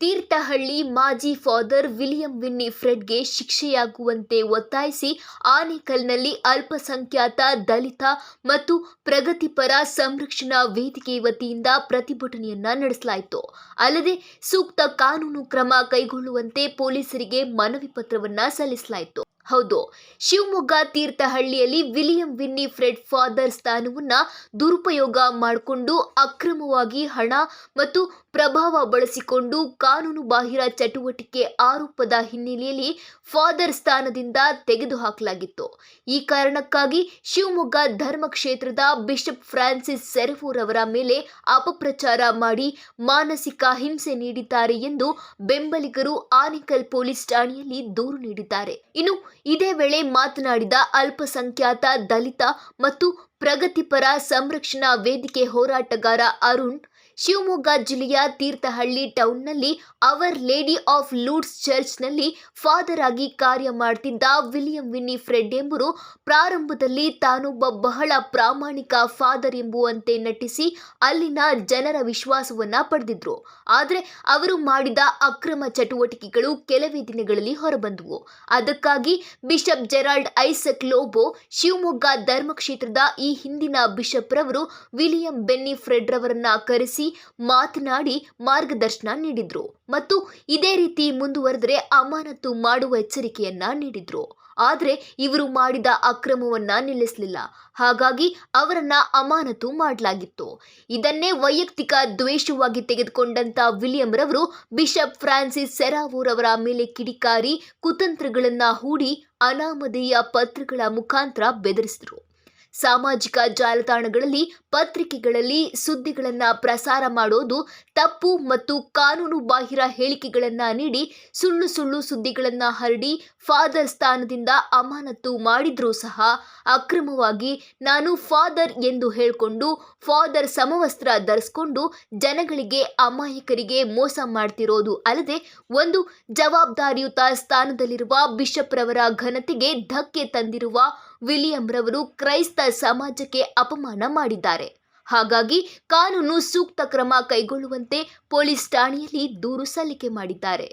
ತೀರ್ಥಹಳ್ಳಿ ಮಾಜಿ father William ವಿನ್ನಿ ಫ್ರೆಡ್ಗೆ ಶಿಕ್ಷೆಯಾಗುವಂತೆ ಒತ್ತಾಯಿಸಿ ಆನೇಕಲ್ನಲ್ಲಿ ಅಲ್ಪಸಂಖ್ಯಾತ ದಲಿತ ಮತ್ತು ಪ್ರಗತಿಪರ ಸಂರಕ್ಷಣಾ ವೇದಿಕೆ ವತಿಯಿಂದ ಪ್ರತಿಭಟನೆಯನ್ನ ನಡೆಸಲಾಯಿತು. ಅಲ್ಲದೆ ಸೂಕ್ತ ಕಾನೂನು ಕ್ರಮ ಕೈಗೊಳ್ಳುವಂತೆ ಪೊಲೀಸರಿಗೆ ಮನವಿ ಪತ್ರವನ್ನ ಸಲ್ಲಿಸಲಾಯಿತು. ಹೌದು, ಶಿವಮೊಗ್ಗ ತೀರ್ಥಹಳ್ಳಿಯಲ್ಲಿ ವಿಲಿಯಂ ವಿನ್ನಿ ಫ್ರೆಡ್ ಫಾದರ್ ಸ್ಥಾನವನ್ನು ದುರುಪಯೋಗ ಮಾಡಿಕೊಂಡು ಅಕ್ರಮವಾಗಿ ಹಣ ಮತ್ತು ಪ್ರಭಾವ ಬಳಸಿಕೊಂಡು ಕಾನೂನು ಬಾಹಿರ ಚಟುವಟಿಕೆ ಆರೋಪದ ಹಿನ್ನೆಲೆಯಲ್ಲಿ ಫಾದರ್ ಸ್ಥಾನದಿಂದ ತೆಗೆದುಹಾಕಲಾಗಿತ್ತು. ಈ ಕಾರಣಕ್ಕಾಗಿ ಶಿವಮೊಗ್ಗ ಧರ್ಮಕ್ಷೇತ್ರದ ಬಿಷಪ್ ಫ್ರಾನ್ಸಿಸ್ ಸೆರಫೂರ್ ಅವರ ಮೇಲೆ ಅಪಪ್ರಚಾರ ಮಾಡಿ ಮಾನಸಿಕ ಹಿಂಸೆ ನೀಡಿದ್ದಾರೆ ಎಂದು ಬೆಂಬಲಿಗರು ಆನಿಕಲ್ ಪೊಲೀಸ್ ಠಾಣೆಯಲ್ಲಿ ದೂರು ನೀಡಿದ್ದಾರೆ. ಇನ್ನು ಇದೇ ವೇಳೆ ಮಾತನಾಡಿದ ಅಲ್ಪಸಂಖ್ಯಾತ ದಲಿತ ಮತ್ತು ಪ್ರಗತಿಪರ ಸಂರಕ್ಷಣಾ ವೇದಿಕೆ ಹೋರಾಟಗಾರ ಅರುಣ್ ಶಿವಮೊಗ್ಗ ಜಿಲ್ಲೆಯ ತೀರ್ಥಹಳ್ಳಿ ಟೌನ್ನಲ್ಲಿ ಅವರ್ ಲೇಡಿ ಆಫ್ ಲೂಡ್ಸ್ ಚರ್ಚ್ನಲ್ಲಿ ಫಾದರ್ ಆಗಿ ಕಾರ್ಯ ಮಾಡ್ತಿದ್ದ ವಿಲಿಯಂ ವಿನ್ನಿ ಫ್ರೆಡ್ ಎಂಬರು ಪ್ರಾರಂಭದಲ್ಲಿ ತಾನೊಬ್ಬ ಬಹಳ ಪ್ರಾಮಾಣಿಕ ಫಾದರ್ ಎಂಬುವಂತೆ ನಟಿಸಿ ಅಲ್ಲಿನ ಜನರ ವಿಶ್ವಾಸವನ್ನ ಪಡೆದಿದ್ರು. ಆದರೆ ಅವರು ಮಾಡಿದ ಅಕ್ರಮ ಚಟುವಟಿಕೆಗಳು ಕೆಲವೇ ದಿನಗಳಲ್ಲಿ ಹೊರಬಂದವು. ಅದಕ್ಕಾಗಿ bishop Gerald Isaac Lobo, Shivamogga ಧರ್ಮಕ್ಷೇತ್ರದ ಈ ಹಿಂದಿನ ಬಿಷಪ್ ರವರು ವಿಲಿಯಂ ಬೆನ್ನಿ ಫ್ರೆಡ್ ರವರನ್ನ ಕರೆಸಿ ಮಾತನಾಡಿ ಮಾರ್ಗದರ್ಶನ ನೀಡಿದ್ರು ಮತ್ತು ಇದೇ ರೀತಿ ಮುಂದುವರೆದರೆ ಅಮಾನತು ಮಾಡುವ ಎಚ್ಚರಿಕೆಯನ್ನ ನೀಡಿದ್ರು. ಆದರೆ ಇವರು ಮಾಡಿದ ಅಕ್ರಮವನ್ನ ನಿಲ್ಲಿಸಲಿಲ್ಲ. ಹಾಗಾಗಿ ಅವರನ್ನ ಅಮಾನತು ಮಾಡಲಾಗಿತ್ತು. ಇದನ್ನೇ ವೈಯಕ್ತಿಕ ದ್ವೇಷವಾಗಿ ತೆಗೆದುಕೊಂಡಂತ ವಿಲಿಯಂ ರವರು, ಬಿಷಪ್ ಫ್ರಾನ್ಸಿಸ್ ಸೆರಾವೂರ್ ಅವರ ಮೇಲೆ ಕಿಡಿಕಾರಿ ಕುತಂತ್ರಗಳನ್ನ ಹೂಡಿ ಅನಾಮಧೇಯ ಪತ್ರಗಳ ಮುಖಾಂತರ ಬೆದರಿಸಿದ್ರು. ಸಾಮಾಜಿಕ ಜಾಲತಾಣಗಳಲ್ಲಿ, ಪತ್ರಿಕೆಗಳಲ್ಲಿ ಸುದ್ದಿಗಳನ್ನು ಪ್ರಸಾರ ಮಾಡೋದು ತಪ್ಪು ಮತ್ತು ಕಾನೂನು ಬಾಹಿರ ಹೇಳಿಕೆಗಳನ್ನು ನೀಡಿ ಸುಳ್ಳು ಸುಳ್ಳು ಸುದ್ದಿಗಳನ್ನು ಹರಡಿ ಫಾದರ್ ಸ್ಥಾನದಿಂದ ಅಮಾನತು ಮಾಡಿದರೂ ಸಹ ಅಕ್ರಮವಾಗಿ ನಾನು ಫಾದರ್ ಎಂದು ಹೇಳಿಕೊಂಡು ಫಾದರ್ ಸಮವಸ್ತ್ರ ಧರಿಸ್ಕೊಂಡು ಜನಗಳಿಗೆ ಅಮಾಯಕರಿಗೆ ಮೋಸ ಮಾಡ್ತಿರೋದು ಅಲ್ಲದೆ ಒಂದು ಜವಾಬ್ದಾರಿಯುತ ಸ್ಥಾನದಲ್ಲಿರುವ ಬಿಷಪ್ ರವರ ಘನತೆಗೆ ಧಕ್ಕೆ ತಂದಿರುವ ವಿಲಿಯಂ ರವರು ಕ್ರೈಸ್ತ ಸಮಾಜಕ್ಕೆ ಅಪಮಾನ ಮಾಡಿದ್ದಾರೆ. ಹಾಗಾಗಿ ಕಾನೂನು ಸೂಕ್ತ ಕ್ರಮ ಕೈಗೊಳ್ಳುವಂತೆ ಪೊಲೀಸ್ ಠಾಣೆಯಲ್ಲಿ ದೂರು ಸಲ್ಲಿಕೆ ಮಾಡಿದ್ದಾರೆ.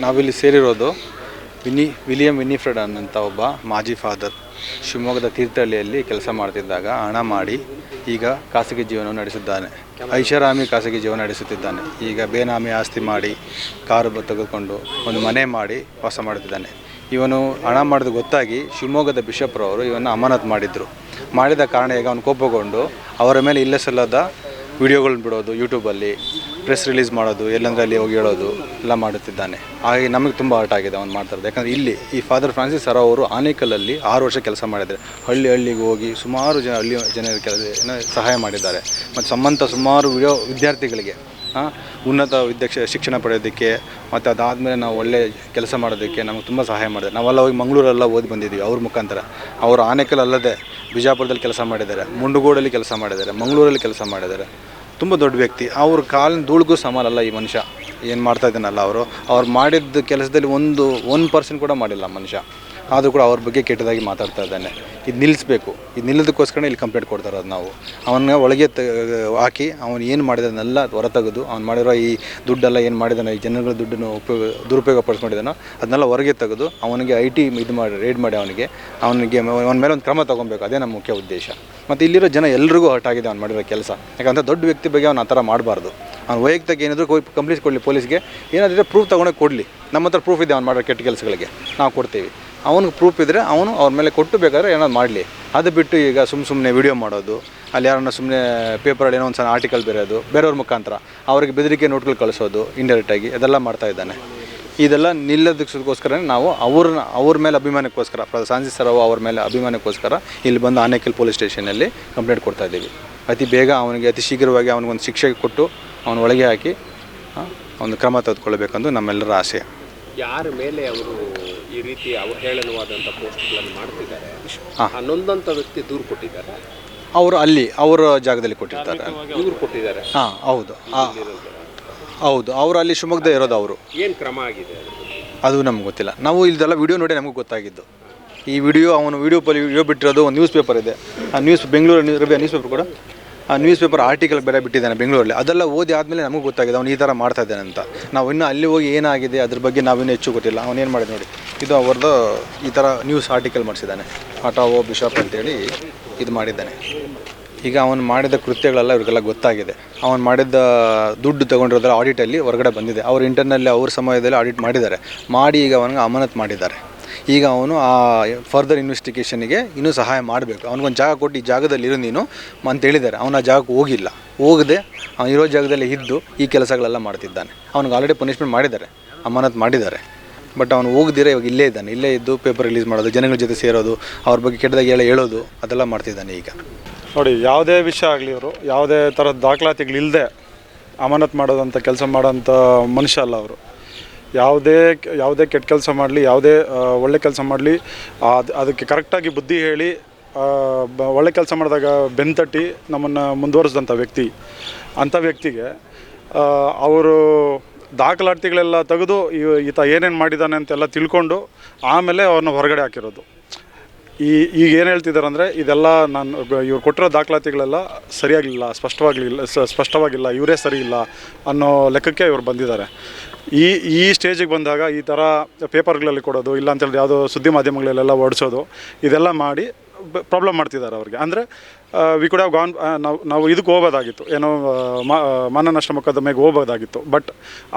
ನಾವಿಲ್ಲಿ ಸೇರಿರೋದು ವಿನಿ, ವಿಲಿಯಂ ವಿನಿಫ್ರೆಡ್ ಅನ್ನಂಥ ಒಬ್ಬ ಮಾಜಿ ಫಾದರ್ ಶಿವಮೊಗ್ಗದ ತೀರ್ಥಹಳ್ಳಿಯಲ್ಲಿ ಕೆಲಸ ಮಾಡ್ತಿದ್ದಾಗ ಹಣ ಮಾಡಿ ಈಗ ಖಾಸಗಿ ಜೀವನ ನಡೆಸಿದ್ದಾನೆ. ಐಷಾರಾಮಿ ಖಾಸಗಿ ಜೀವನ ನಡೆಸುತ್ತಿದ್ದಾನೆ. ಈಗ ಬೇನಾಮಿ ಆಸ್ತಿ ಮಾಡಿ ಕಾರು ತೆಗೆದುಕೊಂಡು ಒಂದು ಮನೆ ಮಾಡಿ ವಾಸ ಮಾಡುತ್ತಿದ್ದಾನೆ ಇವನು ಹಣ ಮಾಡಿದ ಗೊತ್ತಾಗಿ ಶಿವಮೊಗ್ಗದ ಬಿಷಪ್ರವರು ಇವನ್ನ ಅಮಾನತ್ ಮಾಡಿದ್ರು. ಮಾಡಿದ ಕಾರಣ ಈಗ ಅವನು ಕೋಪಗೊಂಡು ಅವರ ಮೇಲೆ ಇಲ್ಲೇ ಸಲ್ಲದ ವಿಡಿಯೋಗಳನ್ನ ಬಿಡೋದು ಯೂಟ್ಯೂಬಲ್ಲಿ ಪ್ರೆಸ್ ರಿಲೀಸ್ ಮಾಡೋದು ಎಲ್ಲಂದ್ರೆ ಅಲ್ಲಿ ಹೋಗಿ ಹೇಳೋದು ಎಲ್ಲ ಮಾಡುತ್ತಿದ್ದಾನೆ. ಹಾಗೆ ನಮಗೆ ತುಂಬ ಹರ್ಟ್ ಆಗಿದೆ ಅವ್ನು ಮಾಡ್ತಾರೆ ಯಾಕಂದರೆ ಇಲ್ಲಿ ಈ ಫಾದರ್ ಫ್ರಾನ್ಸಿಸ್ ಸರ ಅವರು ಆನೇಕಲ್ಲಲ್ಲಿ ಆರು ವರ್ಷ ಕೆಲಸ ಮಾಡಿದ್ದಾರೆ. ಹಳ್ಳಿ ಹಳ್ಳಿಗೆ ಹೋಗಿ ಸುಮಾರು ಜನ ಹಳ್ಳಿ ಜನರಿಗೆ ಕೆಲಸ ಸಹಾಯ ಮಾಡಿದ್ದಾರೆ. ಮತ್ತು ಸಂಬಂಧ ಸುಮಾರು ವಿಡಿಯೋ ವಿದ್ಯಾರ್ಥಿಗಳಿಗೆ ಉನ್ನತ ವಿದ್ಯಕ್ಷ ಶಿಕ್ಷಣ ಪಡೆಯೋದಕ್ಕೆ ಮತ್ತು ಅದಾದಮೇಲೆ ನಾವು ಒಳ್ಳೆ ಕೆಲಸ ಮಾಡೋದಕ್ಕೆ ನಮಗೆ ತುಂಬ ಸಹಾಯ ಮಾಡಿದೆ. ನಾವೆಲ್ಲ ಹೋಗಿ ಮಂಗಳೂರೆಲ್ಲ ಓದಿ ಬಂದಿದ್ದೀವಿ ಅವ್ರ ಮುಖಾಂತರ. ಅವರು ಆನೇಕಲ್ ಅಲ್ಲದೆ ಬಿಜಾಪುರದಲ್ಲಿ ಕೆಲಸ ಮಾಡಿದ್ದಾರೆ, ಮುಂಡಗೋಡಲ್ಲಿ ಕೆಲಸ ಮಾಡಿದ್ದಾರೆ, ಮಂಗಳೂರಲ್ಲಿ ಕೆಲಸ ಮಾಡಿದ್ದಾರೆ. ತುಂಬ ದೊಡ್ಡ ವ್ಯಕ್ತಿ. ಅವ್ರ ಕಾಲಿನ ಧೂಳಿಗೂ ಸಮಾನಲ್ಲ ಈ ಮನುಷ್ಯ. ಏನು ಮಾಡ್ತಾ ಇದ್ದಾನಲ್ಲ ಅವರು. ಅವ್ರು ಮಾಡಿದ್ದ ಕೆಲಸದಲ್ಲಿ ಒಂದು ಒನ್ ಪರ್ಸೆಂಟ್ ಕೂಡ ಮಾಡಿಲ್ಲ ಮನುಷ್ಯ. ಆದರೂ ಕೂಡ ಅವ್ರ ಬಗ್ಗೆ ಕೆಟ್ಟದಾಗಿ ಮಾತಾಡ್ತಾ ಇದ್ದಾನೆ. ಇದು ನಿಲ್ಲಿಸ್ಬೇಕು. ಇದು ನಿಲ್ಲೋದಕ್ಕೋಸ್ಕರ ಇಲ್ಲಿ ಕಂಪ್ಲೇಂಟ್ ಕೊಡ್ತಾ ಇರೋದು ನಾವು. ಅವನ ಒಳಗೆ ತ ಹಾಕಿ ಅವನು ಏನು ಮಾಡಿದನ್ನೆಲ್ಲ ಹೊರ ತೆಗೆದು ಅವ್ನು ಮಾಡಿರೋ ಈ ದುಡ್ಡೆಲ್ಲ ಏನು ಮಾಡಿದಾನೆ, ಈ ಜನಗಳ ದುಡ್ಡನ್ನು ಉಪಯೋಗ, ದುರುಪಯೋಗ ಪಡಿಸ್ಕೊಂಡಿದ್ದಾನೋ ಅದನ್ನೆಲ್ಲ ಹೊರಗೆ ತೆಗೆದು ಅವನಿಗೆ ಐ ಟಿ ಇದು ಮಾಡಿ, ರೇಡ್ ಮಾಡಿ ಅವನಿಗೆ. ಅವನಿಗೆ ಅವನ ಮೇಲೆ ಒಂದು ಕ್ರಮ ತೊಗೊಬೇಕು ಅದೇ ನಮ್ಮ ಮುಖ್ಯ ಉದ್ದೇಶ. ಮತ್ತು ಇಲ್ಲಿರೋ ಜನ ಎಲ್ರಿಗೂ ಹರ್ಟ್ ಆಗಿದೆ ಅವ್ನು ಮಾಡಿರೋ ಕೆಲಸ. ಯಾಕಂದರೆ ದೊಡ್ಡ ವ್ಯಕ್ತಿ ಬಗ್ಗೆ ಅವ್ನು ಆ ಥರ ಮಾಡಬಾರ್ದು. ಅವ್ನು ವೈಯಕ್ತಿಕ ಏನಾದರೂ ಕಂಪ್ಲೇಂಟ್ ಕೊಡಲಿ ಪೊಲೀಸ್ಗೆ. ಏನಾದರೂ ಪ್ರೂಫ್ ತೊಗೊಂಡೋಗಿ ಕೊಡಲಿ. ನಮ್ಮ ಹತ್ರ ಪ್ರೂಫ್ ಇದೆ ಅವ್ನು ಮಾಡೋ ಕೆಟ್ಟ ಕೆಲಸಗಳಿಗೆ. ನಾವು ಕೊಡ್ತೀವಿ. ಅವನಿಗೆ ಪ್ರೂಫ್ ಇದ್ದರೆ ಅವನು ಅವ್ರ ಮೇಲೆ ಕೊಟ್ಟು ಬೇಕಾದ್ರೆ ಏನಾದ್ರು ಮಾಡಲಿ. ಅದು ಬಿಟ್ಟು ಈಗ ಸುಮ್ ಸುಮ್ಮನೆ ವಿಡಿಯೋ ಮಾಡೋದು, ಅಲ್ಲಿ ಯಾರನ್ನ ಸುಮ್ಮನೆ ಪೇಪರಲ್ಲಿ ಏನೋ ಒಂದು ಸಣ್ಣ ಆರ್ಟಿಕಲ್ ಬರೆಯೋದು, ಬೇರೆಯವ್ರ ಮುಖಾಂತರ ಅವ್ರಿಗೆ ಬೆದರಿಕೆ ನೋಟ್ಗಳು ಕಳಿಸೋದು ಇಂಡೈರೆಕ್ಟಾಗಿ ಇದೆಲ್ಲ ಮಾಡ್ತಾ ಇದ್ದಾನೆ. ಇದೆಲ್ಲ ನಿಲ್ಲೋದಕ್ಕೋಸ್ಕರ ನಾವು ಅವ್ರನ್ನ, ಅವ್ರ ಮೇಲೆ ಅಭಿಮಾನಕ್ಕೋಸ್ಕರ ಸಾಂಜಿ ಸರ್ ಅವ್ರ ಮೇಲೆ ಅಭಿಮಾನಕ್ಕೋಸ್ಕರ ಇಲ್ಲಿ ಬಂದು ಆನೇಕಲ್ ಪೊಲೀಸ್ ಸ್ಟೇಷನಲ್ಲಿ ಕಂಪ್ಲೇಂಟ್ ಕೊಡ್ತಾ ಇದ್ದೀವಿ. ಅತಿ ಬೇಗ ಅವನಿಗೆ, ಅತಿ ಶೀಘ್ರವಾಗಿ ಅವನಿಗೊಂದು ಶಿಕ್ಷೆ ಕೊಟ್ಟು ಅವನ ಒಳಗೆ ಹಾಕಿ ಒಂದು ಕ್ರಮ ತೆಗೆದುಕೊಳ್ಬೇಕಂದು ನಮ್ಮೆಲ್ಲರ ಆಸೆ. ಯಾರ ಮೇಲೆ ಅವರು ಈ ರೀತಿ ಅವಹೇಳನವಾದಂಥ ಪೋಸ್ಟ್ಗಳನ್ನು ಮಾಡ್ತಿದ್ದಾರೆ. ಆ ನೊಂದಂಥ ವ್ಯಕ್ತಿ ದೂರು ಕೊಟ್ಟಿದ್ದಾರೆ. ಅವರು ಅಲ್ಲಿ ಅವರ ಜಾಗದಲ್ಲಿ ಕೊಟ್ಟಿರ್ತಾರೆ. ಇವ್ರು ಕೊಟ್ಟಿದ್ದಾರೆ. ಹಾಂ ಹೌದು. ಹೌದು ಅವರು ಅಲ್ಲಿ ಶಿವಮೊಗ್ಗದ ಇರೋದು ಅವರು. ಏನು ಕ್ರಮ ಆಗಿದೆ ಅದು? ನಮ್ಗೆ ಗೊತ್ತಿಲ್ಲ. ನಾವು ಇದೆಲ್ಲ ವಿಡಿಯೋ ನೋಡಿ ನಮಗೆ ಗೊತ್ತಾಗಿದ್ದು. ಈ ವಿಡಿಯೋ ಅವನು ವಿಡಿಯೋ ಪಲ್ಲಿ ವಿಡಿಯೋ ಬಿಟ್ಟಿರೋದು ಒಂದು ನ್ಯೂಸ್ ಪೇಪರ್ ಇದೆ. ಆ ನ್ಯೂಸ್ ಬೆಂಗಳೂರು ನ್ಯೂಸ್ ಪೇಪರ್ ಕೂಡ ನ್ಯೂಸ್ ಪೇಪರ್ ಆರ್ಟಿಕಲ್ ಬೇರೆ ಬಿಟ್ಟಿದ್ದಾನೆ ಬೆಂಗಳೂರಲ್ಲಿ. ಅದೆಲ್ಲ ಓದಿ ಆದಮೇಲೆ ನಮಗೆ ಗೊತ್ತಾಗಿದೆ, ಅವ್ನು ಈ ಥರ ಮಾಡ್ತಾ ಇದ್ದಾನೆ ಅಂತ. ನಾವು ಇನ್ನೂ ಅಲ್ಲಿ ಹೋಗಿ ಏನಾಗಿದೆ, ಅದ್ರ ಬಗ್ಗೆ ನಾವಿನ್ನೂ ಹೆಚ್ಚು ಗೊತ್ತಿಲ್ಲ. ಅವನೇನು ಮಾಡಿದ ನೋಡಿ, ಇದು ಅವ್ರದ್ದು ಈ ಥರ ನ್ಯೂಸ್ ಆರ್ಟಿಕಲ್ ಮಾಡಿಸಿದ್ದಾನೆ. ಆಟಾವೋ ಬಿಷಪ್ ಅಂತೇಳಿ ಇದು ಮಾಡಿದ್ದಾನೆ. ಈಗ ಅವನು ಮಾಡಿದ ಕೃತ್ಯಗಳೆಲ್ಲ ಇವ್ರಿಗೆಲ್ಲ ಗೊತ್ತಾಗಿದೆ. ಅವನು ಮಾಡಿದ ದುಡ್ಡು ತೊಗೊಂಡಿರೋದ್ರ ಆಡಿಟಲ್ಲಿ ಹೊರಗಡೆ ಬಂದಿದೆ. ಅವ್ರು ಇಂಟರ್ನಲ್ಲಿ ಅವ್ರ ಸಮಯದಲ್ಲಿ ಆಡಿಟ್ ಮಾಡಿದ್ದಾರೆ. ಮಾಡಿ ಈಗ ಅವನಿಗೆ ಅಮಾನತ್ ಮಾಡಿದ್ದಾರೆ. ಈಗ ಅವನು ಆ ಫರ್ದರ್ ಇನ್ವೆಸ್ಟಿಗೇಷನಿಗೆ ಇನ್ನೂ ಸಹಾಯ ಮಾಡಬೇಕು. ಅವ್ನಿಗೊಂದು ಜಾಗ ಕೊಟ್ಟು ಈ ಜಾಗದಲ್ಲಿ ಇರು ನೀನು ಅಂತ ಹೇಳಿದ್ದಾರೆ. ಅವನು ಆ ಜಾಗಕ್ಕೆ ಹೋಗಿಲ್ಲ. ಹೋಗದೆ ಅವನು ಇರೋ ಜಾಗದಲ್ಲಿ ಇದ್ದು ಈ ಕೆಲಸಗಳೆಲ್ಲ ಮಾಡ್ತಿದ್ದಾನೆ. ಅವ್ನಿಗೆ ಆಲ್ರೆಡಿ ಪನಿಷ್ಮೆಂಟ್ ಮಾಡಿದ್ದಾರೆ. ಅಮಾನತ್ ಮಾಡಿದ್ದಾರೆ. ಬಟ್ ಅವನು ಹೋಗದಿರ ಇವಾಗ ಇಲ್ಲೇ ಇದ್ದಾನೆ. ಇಲ್ಲೇ ಇದ್ದು ಪೇಪರ್ ರಿಲೀಸ್ ಮಾಡೋದು, ಜನಗಳ ಜೊತೆ ಸೇರೋದು, ಅವ್ರ ಬಗ್ಗೆ ಕೆಟ್ಟದಾಗಿ ಹೇಳ ಹೇಳೋದು, ಅದೆಲ್ಲ ಮಾಡ್ತಿದ್ದಾನೆ ಈಗ. ನೋಡಿ, ಯಾವುದೇ ವಿಷಯ ಆಗಲಿ ಅವರು ಯಾವುದೇ ಥರದ ದಾಖಲಾತಿಗಳಿಲ್ಲದೆ ಅಮಾನತ್ ಮಾಡೋದಂಥ ಕೆಲಸ ಮಾಡೋಂಥ ಮನುಷ್ಯ ಅಲ್ಲ ಅವರು. ಯಾವುದೇ ಯಾವುದೇ ಕೆಟ್ಟ ಕೆಲಸ ಮಾಡಲಿ, ಯಾವುದೇ ಒಳ್ಳೆ ಕೆಲಸ ಮಾಡಲಿ ಅದು, ಅದಕ್ಕೆ ಕರೆಕ್ಟಾಗಿ ಬುದ್ಧಿ ಹೇಳಿ ಒಳ್ಳೆ ಕೆಲಸ ಮಾಡಿದಾಗ ಬೆನ್ತಟ್ಟಿ ನಮ್ಮನ್ನು ಮುಂದುವರಿಸಿದಂಥ ವ್ಯಕ್ತಿ, ಅಂಥ ವ್ಯಕ್ತಿಗೆ ಅವರು ದಾಖಲಾತಿಗಳೆಲ್ಲ ತೆಗೆದು ಈತ ಏನೇನು ಮಾಡಿದ್ದಾನೆ ಅಂತೆಲ್ಲ ತಿಳ್ಕೊಂಡು ಆಮೇಲೆ ಅವ್ರನ್ನ ಹೊರಗಡೆ ಹಾಕಿರೋದು. ಈ ಈಗ ಏನು ಹೇಳ್ತಿದ್ದಾರೆ ಅಂದರೆ ಇದೆಲ್ಲ ನಾನು ಇವ್ರು ಕೊಟ್ಟಿರೋ ದಾಖಲಾತಿಗಳೆಲ್ಲ ಸರಿಯಾಗಲಿಲ್ಲ, ಸ್ಪಷ್ಟವಾಗಲಿಲ್ಲ ಸ್ಪಷ್ಟವಾಗಿಲ್ಲ, ಇವರೇ ಸರಿ ಇಲ್ಲ ಅನ್ನೋ ಲೆಕ್ಕಕ್ಕೆ ಇವ್ರು ಬಂದಿದ್ದಾರೆ. ಈ ಈ ಸ್ಟೇಜಿಗೆ ಬಂದಾಗ ಈ ಥರ ಪೇಪರ್ಗಳಲ್ಲಿ ಕೊಡೋದು, ಇಲ್ಲ ಅಂತೇಳಿದ್ರೆ ಯಾವುದೋ ಸುದ್ದಿ ಮಾಧ್ಯಮಗಳಲ್ಲೆಲ್ಲ ಓಡಿಸೋದು, ಇದೆಲ್ಲ ಮಾಡಿ ಪ್ರಾಬ್ಲಮ್ ಮಾಡ್ತಿದ್ದಾರೆ ಅವ್ರಿಗೆ. ಅಂದರೆ ವಿ ಕುಡ್ ಹ್ಯಾವ್ ಗಾನ್ ನಾವು ನಾವು ಇದಕ್ಕೆ ಹೋಗೋದಾಗಿತ್ತು. ಏನೋ ಮಾನನಷ್ಟ ಮೊಕದ್ದಮೆಗೆ ಹೋಗ್ಬೋದಾಗಿತ್ತು ಬಟ್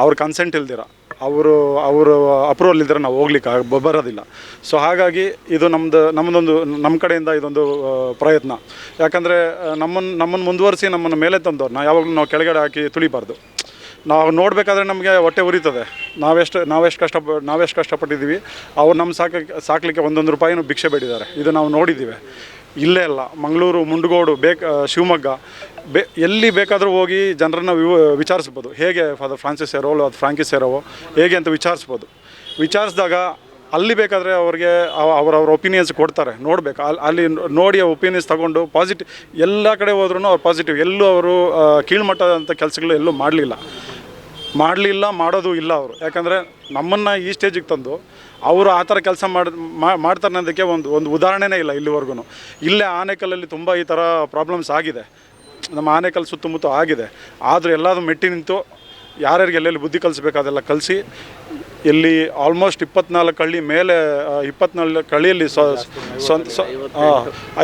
ಅವ್ರ ಕನ್ಸೆಂಟ್ ಇಲ್ದಿರ. ಅವರು ಅವರು ಅಪ್ರೂವಲ್ ಇದ್ದರೆ ನಾವು ಹೋಗ್ಲಿಕ್ಕೆ ಆಗ- ಬರೋದಿಲ್ಲ. ಸೊ ಹಾಗಾಗಿ ಇದು ನಮ್ಮದು ನಮ್ಮದೊಂದು ನಮ್ಮ ಕಡೆಯಿಂದ ಇದೊಂದು ಪ್ರಯತ್ನ. ಯಾಕಂದರೆ ನಮ್ಮನ್ನು ನಮ್ಮನ್ನು ಮುಂದುವರಿಸಿ ನಮ್ಮನ್ನು ಮೇಲೆ ತಂದವ್ರು. ನಾವು ಯಾವಾಗಲೂ ನಾವು ಕೆಳಗಡೆ ಹಾಕಿ ತುಳಿಬಾರ್ದು. ನಾವು ನೋಡಬೇಕಾದ್ರೆ ನಮಗೆ ಹೊಟ್ಟೆ ಉರಿತದೆ. ನಾವೆಷ್ಟು ನಾವೆಷ್ಟು ಕಷ್ಟ, ನಾವೆಷ್ಟು ಕಷ್ಟಪಟ್ಟಿದ್ದೀವಿ. ಅವ್ರು ನಮ್ಮ ಸಾಕ ಸಾಕಲಿಕ್ಕೆ ಒಂದೊಂದು ರೂಪಾಯಿನೂ ಭಿಕ್ಷೆ ಬೇಡಿದ್ದಾರೆ. ಇದು ನಾವು ನೋಡಿದ್ದೀವಿ. ಇಲ್ಲೇ ಅಲ್ಲ, ಮಂಗಳೂರು, ಮುಂಡಗೋಡು, ಬೇಕ ಶಿವಮೊಗ್ಗ. ಬೇ, ಎಲ್ಲಿ ಬೇಕಾದರೂ ಹೋಗಿ ಜನರನ್ನು ವಿವ, ವಿಚಾರಿಸ್ಬೋದು. ಹೇಗೆ ಫಾದರ್ ಫ್ರಾನ್ಸಿಸ್ ಸೇರೋ ಅದು ಫ್ರಾಂಕಿಸ್ ಸೇರೋವೋ, ಹೇಗೆ ಅಂತ ವಿಚಾರಿಸ್ಬೋದು. ವಿಚಾರಿಸಿದಾಗ ಅಲ್ಲಿ ಬೇಕಾದರೆ ಅವ್ರಿಗೆ ಅವ- ಅವರವ್ರ ಒಪಿನಿಯನ್ಸ್ ಕೊಡ್ತಾರೆ, ನೋಡಬೇಕು. ಅಲ್ಲಿ ಅಲ್ಲಿ ನೋಡಿ ಒಪಿನಿಯನ್ಸ್ ತಗೊಂಡು ಪಾಸಿಟಿವ್, ಎಲ್ಲ ಕಡೆ ಹೋದ್ರೂ ಅವ್ರು ಪಾಸಿಟಿವ್. ಎಲ್ಲೂ ಅವರು ಕೀಳ್ಮಟ್ಟದಂಥ ಕೆಲಸಗಳು ಎಲ್ಲೂ ಮಾಡಲಿಲ್ಲ. ಮಾಡಲಿಲ್ಲ, ಮಾಡೋದು ಇಲ್ಲ ಅವರು. ಯಾಕಂದರೆ ನಮ್ಮನ್ನು ಈ ಸ್ಟೇಜಿಗೆ ತಂದು ಅವರು ಆ ಥರ ಕೆಲಸ ಮಾಡಿ ಮಾಡ್ತಾರೆ ಅನ್ನೋದಕ್ಕೆ ಒಂದು ಒಂದು ಉದಾಹರಣೆನೇ ಇಲ್ಲ ಇಲ್ಲಿವರೆಗೂ ಇಲ್ಲೇ ಆನೆಕಲ್ಲಲ್ಲಿ ತುಂಬ ಈ ಥರ ಪ್ರಾಬ್ಲಮ್ಸ್ ಆಗಿದೆ. ನಮ್ಮ ಆನೆಕಲ್ ಸುತ್ತಮುತ್ತ ಆಗಿದೆ. ಆದರೂ ಎಲ್ಲಾದ್ರು ಮೆಟ್ಟಿ ನಿಂತು ಯಾರ್ಯಾರಿಗೆ ಎಲ್ಲೆಲ್ಲಿ ಬುದ್ಧಿ ಕಲಿಸ್ಬೇಕು ಅದೆಲ್ಲ ಕಲಿಸಿ, ಇಲ್ಲಿ ಆಲ್ಮೋಸ್ಟ್ ಇಪ್ಪತ್ನಾಲ್ಕು ಹಳ್ಳಿ ಮೇಲೆ ಇಪ್ಪತ್ನಾಲ್ಕು ಹಳ್ಳಿಯಲ್ಲಿ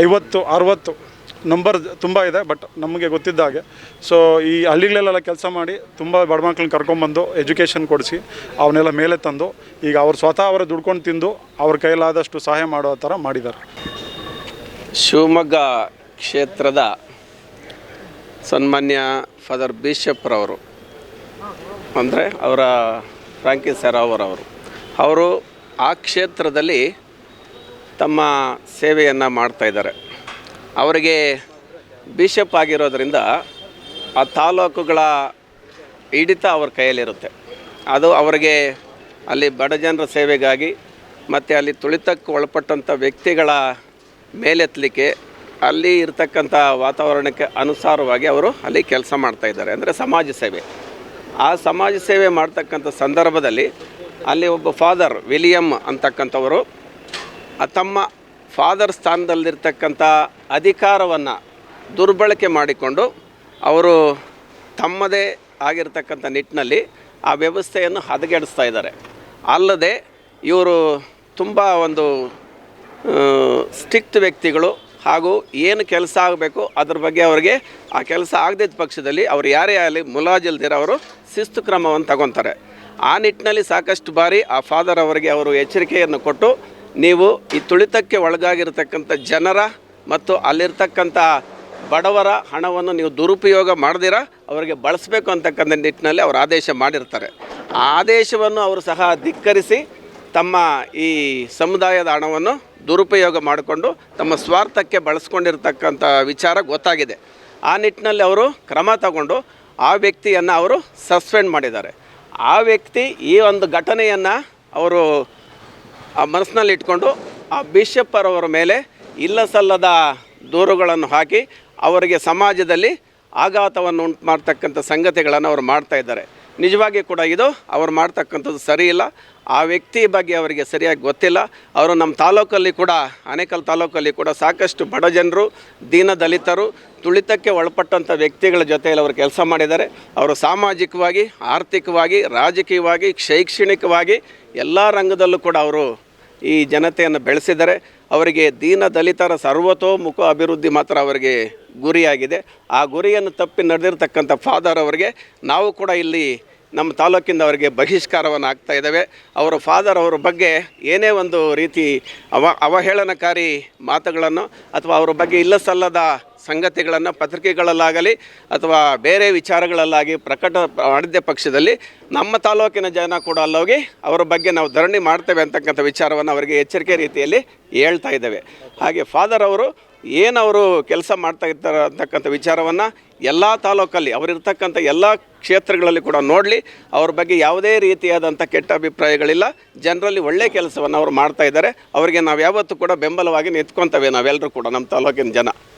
ಐವತ್ತು, ಅರವತ್ತು ನಂಬರ್ ತುಂಬ ಇದೆ ಬಟ್ ನಮಗೆ ಗೊತ್ತಿದ್ದ ಹಾಗೆ. ಸೊ ಈ ಹಳ್ಳಿಗಳಲ್ಲೆಲ್ಲ ಕೆಲಸ ಮಾಡಿ ತುಂಬ ಬಡ ಮಕ್ಕಳನ್ನ ಕರ್ಕೊಂಬಂದು ಎಜುಕೇಷನ್ ಕೊಡಿಸಿ, ಅವನ್ನೆಲ್ಲ ಮೇಲೆ ತಂದು, ಈಗ ಅವ್ರು ಸ್ವತಃ ಅವರೇ ದುಡ್ಕೊಂಡು ತಿಂದು, ಅವ್ರ ಕೈಲಾದಷ್ಟು ಸಹಾಯ ಮಾಡೋ ಥರ ಮಾಡಿದ್ದಾರೆ. ಶಿವಮೊಗ್ಗ ಕ್ಷೇತ್ರದ ಸನ್ಮಾನ್ಯ ಫಾದರ್ ಬಿಷಪ್ರವರು ಅಂದರೆ ಅವರ ಫ್ರಾಂಕಿಸ್ ಸೆರಾವರವರು, ಅವರು ಆ ಕ್ಷೇತ್ರದಲ್ಲಿ ತಮ್ಮ ಸೇವೆಯನ್ನು ಮಾಡ್ತಾ ಇದ್ದಾರೆ. ಅವರಿಗೆ ಬಿಷಪ್ ಆಗಿರೋದ್ರಿಂದ ಆ ತಾಲೂಕುಗಳ ಹಿಡಿತ ಅವ್ರ ಕೈಯಲ್ಲಿರುತ್ತೆ. ಅದು ಅವರಿಗೆ ಅಲ್ಲಿ ಬಡ ಜನರ ಸೇವೆಗಾಗಿ ಮತ್ತು ಅಲ್ಲಿ ತುಳಿತಕ್ಕೆ ಒಳಪಟ್ಟಂಥ ವ್ಯಕ್ತಿಗಳ ಮೇಲೆತ್ತಲಿಕ್ಕೆ ಅಲ್ಲಿ ಇರತಕ್ಕಂಥ ವಾತಾವರಣಕ್ಕೆ ಅನುಸಾರವಾಗಿ ಅವರು ಅಲ್ಲಿ ಕೆಲಸ ಮಾಡ್ತಾಯಿದ್ದಾರೆ ಅಂದರೆ ಸಮಾಜ ಸೇವೆ. ಆ ಸಮಾಜ ಸೇವೆ ಮಾಡ್ತಕ್ಕಂಥ ಸಂದರ್ಭದಲ್ಲಿ ಅಲ್ಲಿ ಒಬ್ಬ ಫಾದರ್ ವಿಲಿಯಮ್ ಅಂತಕ್ಕಂಥವರು ತಮ್ಮ ಫಾದರ್ ಸ್ಥಾನದಲ್ಲಿರ್ತಕ್ಕಂಥ ಅಧಿಕಾರವನ್ನು ದುರ್ಬಳಕೆ ಮಾಡಿಕೊಂಡು ಅವರು ತಮ್ಮದೇ ಆಗಿರ್ತಕ್ಕಂಥ ನಿಟ್ಟಿನಲ್ಲಿ ಆ ವ್ಯವಸ್ಥೆಯನ್ನು ಹದಗೆಡಿಸ್ತಾ ಇದ್ದಾರೆ. ಅಲ್ಲದೆ ಇವರು ತುಂಬ ಒಂದು ಸ್ಟ್ರಿಕ್ಟ್ ವ್ಯಕ್ತಿಗಳು ಹಾಗೂ ಏನು ಕೆಲಸ ಆಗಬೇಕು ಅದ್ರ ಬಗ್ಗೆ ಅವರಿಗೆ ಆ ಕೆಲಸ ಆಗದಿದ್ದ ಪಕ್ಷದಲ್ಲಿ ಅವ್ರು ಯಾರೇ ಆಗಲಿ ಮುಲಾಜಿಲ್ದಿರ ಅವರು ಶಿಸ್ತು ಕ್ರಮವನ್ನು ತಗೊತಾರೆ. ಆ ನಿಟ್ಟಿನಲ್ಲಿ ಸಾಕಷ್ಟು ಬಾರಿ ಆ ಫಾದರ್ ಅವರಿಗೆ ಅವರು ಎಚ್ಚರಿಕೆಯನ್ನು ಕೊಟ್ಟು ನೀವು ಈ ತುಳಿತಕ್ಕೆ ಒಳಗಾಗಿರ್ತಕ್ಕಂಥ ಜನರ ಮತ್ತು ಅಲ್ಲಿರ್ತಕ್ಕಂಥ ಬಡವರ ಹಣವನ್ನು ನೀವು ದುರುಪಯೋಗ ಮಾಡದಿರ, ಅವರಿಗೆ ಬಳಸಬೇಕು ಅಂತಕ್ಕಂಥ ನಿಟ್ಟಿನಲ್ಲಿ ಅವರು ಆದೇಶ ಮಾಡಿರ್ತಾರೆ. ಆ ಆದೇಶವನ್ನು ಅವರು ಸಹ ಧಿಕ್ಕರಿಸಿ ತಮ್ಮ ಈ ಸಮುದಾಯದ ಹಣವನ್ನು ದುರುಪಯೋಗ ಮಾಡಿಕೊಂಡು ತಮ್ಮ ಸ್ವಾರ್ಥಕ್ಕೆ ಬಳಸ್ಕೊಂಡಿರ್ತಕ್ಕಂಥ ವಿಚಾರ ಗೊತ್ತಾಗಿದೆ. ಆ ನಿಟ್ಟಿನಲ್ಲಿ ಅವರು ಕ್ರಮ ತಗೊಂಡು ಆ ವ್ಯಕ್ತಿಯನ್ನು ಅವರು ಸಸ್ಪೆಂಡ್ ಮಾಡಿದ್ದಾರೆ. ಆ ವ್ಯಕ್ತಿ ಈ ಒಂದು ಘಟನೆಯನ್ನು ಅವರು ಆ ಮನಸ್ಸಿನಲ್ಲಿ ಇಟ್ಕೊಂಡು ಆ ಬಿಷಪ್ಪರವರ ಮೇಲೆ ಇಲ್ಲ ಸಲ್ಲದ ದೂರುಗಳನ್ನು ಹಾಕಿ ಅವರಿಗೆ ಸಮಾಜದಲ್ಲಿ ಆಘಾತವನ್ನು ಉಂಟು ಮಾಡ್ತಕ್ಕಂಥ ಸಂಗತಿಗಳನ್ನು ಅವರು ಮಾಡ್ತಾ ಇದ್ದಾರೆ. ನಿಜವಾಗಿ ಕೂಡ ಇದು ಅವ್ರು ಮಾಡ್ತಕ್ಕಂಥದ್ದು ಸರಿ ಇಲ್ಲ ಆ ವ್ಯಕ್ತಿ ಬಗ್ಗೆ ಅವರಿಗೆ ಸರಿಯಾಗಿ ಗೊತ್ತಿಲ್ಲ. ಅವರು ನಮ್ಮ ತಾಲೂಕಲ್ಲಿ ಕೂಡ, ಆನೇಕಲ್ ತಾಲೂಕಲ್ಲಿ ಕೂಡ ಸಾಕಷ್ಟು ಬಡ ಜನರು ದೀನ ದಲಿತರು ತುಳಿತಕ್ಕೆ ಒಳಪಟ್ಟಂಥ ವ್ಯಕ್ತಿಗಳ ಜೊತೆಯಲ್ಲಿ ಅವರು ಕೆಲಸ ಮಾಡಿದ್ದಾರೆ. ಅವರು ಸಾಮಾಜಿಕವಾಗಿ, ಆರ್ಥಿಕವಾಗಿ, ರಾಜಕೀಯವಾಗಿ, ಶೈಕ್ಷಣಿಕವಾಗಿ ಎಲ್ಲ ರಂಗದಲ್ಲೂ ಕೂಡ ಅವರು ಈ ಜನತೆಯನ್ನು ಬೆಳೆಸಿದ್ದಾರೆ. ಅವರಿಗೆ ದೀನ ದಲಿತರ ಸರ್ವತೋಮುಖ ಅಭಿವೃದ್ಧಿ ಮಾತ್ರ ಅವರಿಗೆ ಗುರಿಯಾಗಿದೆ. ಆ ಗುರಿಯನ್ನು ತಪ್ಪಿ ನಡೆದಿರ್ತಕ್ಕಂಥ ಫಾದರ್ ಅವರಿಗೆ ನಾವು ಕೂಡ ಇಲ್ಲಿ ನಮ್ಮ ತಾಲೂಕಿಂದ ಅವರಿಗೆ ಬಹಿಷ್ಕಾರವನ್ನು ಆಗ್ತಾ ಇದ್ದಾವೆ. ಅವರ ಫಾದರ್ ಅವರ ಬಗ್ಗೆ ಏನೇ ಒಂದು ರೀತಿ ಅವ, ಅವಹೇಳನಕಾರಿ ಮಾತುಗಳನ್ನು ಅಥವಾ ಅವರ ಬಗ್ಗೆ ಇಲ್ಲ ಸಲ್ಲದ ಸಂಗತಿಗಳನ್ನು ಪತ್ರಿಕೆಗಳಲ್ಲಾಗಲಿ ಅಥವಾ ಬೇರೆ ವಿಚಾರಗಳಲ್ಲಾಗಿ ಪ್ರಕಟ ಮಾಡಿದ್ದ ಪಕ್ಷದಲ್ಲಿ ನಮ್ಮ ತಾಲೂಕಿನ ಜನ ಕೂಡ ಅಲ್ಲೋಗಿ ಅವರ ಬಗ್ಗೆ ನಾವು ಧರಣಿ ಮಾಡ್ತೇವೆ ಅಂತಕ್ಕಂಥ ವಿಚಾರವನ್ನು ಅವರಿಗೆ ಎಚ್ಚರಿಕೆ ರೀತಿಯಲ್ಲಿ ಹೇಳ್ತಾ ಇದ್ದೇವೆ. ಹಾಗೆ ಫಾದರ್ ಅವರು ಏನು ಅವರು ಕೆಲಸ ಮಾಡ್ತಾ ಇರ್ತಾರೆ ಅಂತಕ್ಕಂಥ ವಿಚಾರವನ್ನು ಎಲ್ಲ ತಾಲೂಕಲ್ಲಿ ಅವರಿರ್ತಕ್ಕಂಥ ಎಲ್ಲ ಕ್ಷೇತ್ರಗಳಲ್ಲಿ ಕೂಡ ನೋಡಲಿ. ಅವ್ರ ಬಗ್ಗೆ ಯಾವುದೇ ರೀತಿಯಾದಂಥ ಕೆಟ್ಟ ಅಭಿಪ್ರಾಯಗಳಿಲ್ಲ. ಜನರಲ್ಲಿ ಒಳ್ಳೆಯ ಕೆಲಸವನ್ನು ಅವರು ಮಾಡ್ತಾ ಇದ್ದಾರೆ. ಅವರಿಗೆ ನಾವು ಯಾವತ್ತೂ ಕೂಡ ಬೆಂಬಲವಾಗಿ ನಿಂತ್ಕೊತೇವೆ ನಾವೆಲ್ಲರೂ ಕೂಡ ನಮ್ಮ ತಾಲೂಕಿನ ಜನ.